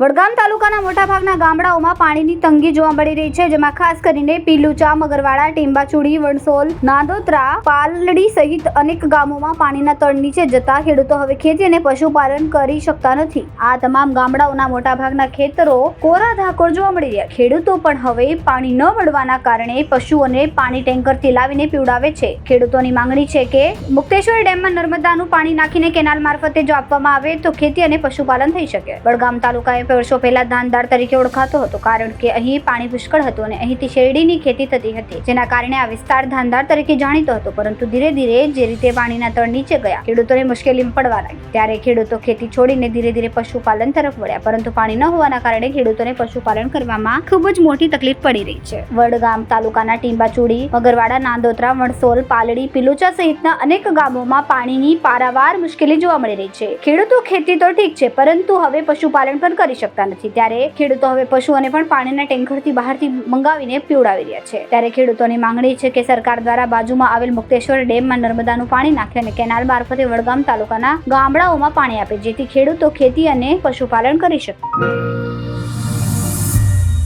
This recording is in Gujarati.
વડગામ તાલુકાના મોટાભાગના ગામડાઓમાં પાણીની તંગી જોવા મળી રહી છે, જેમાં ખાસ કરીને પીલુચા, મગરવાડા, ટીંબાચુડી, વણસોલ, નાંદોત્રા, પાલડી સહિત અનેક ગામોમાં પાણીના તળ નીચે જતા ખેડૂતો હવે ખેતી અને પશુપાલન કરી શકતા નથી. આ તમામ ગામડાઓના મોટાભાગના ખેતરો કોરા ધાકોર જોવા મળી રહ્યા. ખેડૂતો પણ હવે પાણી ન મળવાના કારણે પશુઓને પાણી ટેન્કરથી લાવીને પીવડાવે છે. ખેડૂતોની માંગણી છે કે મુક્તેશ્વર ડેમમાં નર્મદાનું પાણી નાખીને કેનાલ મારફતે જો આપવામાં આવે તો ખેતી અને પશુપાલન થઈ શકે. વડગામ તાલુકા વર્ષો પહેલા ધાનદાર તરીકે ઓળખાતો હતો, કારણ કે અહીં પાણી પુષ્કળ હતું અને અહીંથી શેરડીની ખેતી થતી હતી, જેના કારણે આ વિસ્તાર ધાનદાર તરીકે જાણીતો હતો, પરંતુ ધીરે ધીરે જે રીતે પાણીના તળ નીચે ગયા, ખેડૂતોને મુશ્કેલી પડવા લાગી. ત્યારે ખેડૂતો ખેતી છોડીને ધીરે ધીરે પશુપાલન તરફ વળ્યા, પરંતુ પાણી ન હોવાના કારણે ખેડૂતોને પશુપાલન કરવામાં ખૂબ જ મોટી તકલીફ પડી રહી છે. વડગામ તાલુકાના ટીંબાચુડી, મગરવાડા, નાંદોત્રા, વણસોલ, પાલડી, પિલોચા સહિતના અનેક ગામોમાં પાણીની પારાવાર મુશ્કેલી જોવા મળી રહી છે. ખેડૂતો ખેતી તો ઠીક છે, પરંતુ હવે પશુપાલન પણ કરી શકતા નથી. ત્યારે ખેડૂતો હવે પશુઓને પણ પાણીના ટેન્કરથી બહારથી મંગાવીને પીવડાવી રહ્યા છે. ત્યારે ખેડૂતોની માંગણી છે કે સરકાર દ્વારા બાજુમાં આવેલ મુક્તેશ્વર ડેમમાં નર્મદાનું પાણી નાખે અને કેનાલ મારફતે વડગામ તાલુકાના ગામડાઓમાં પાણી આપે, જેથી ખેડૂતો ખેતી અને પશુપાલન કરી શકે.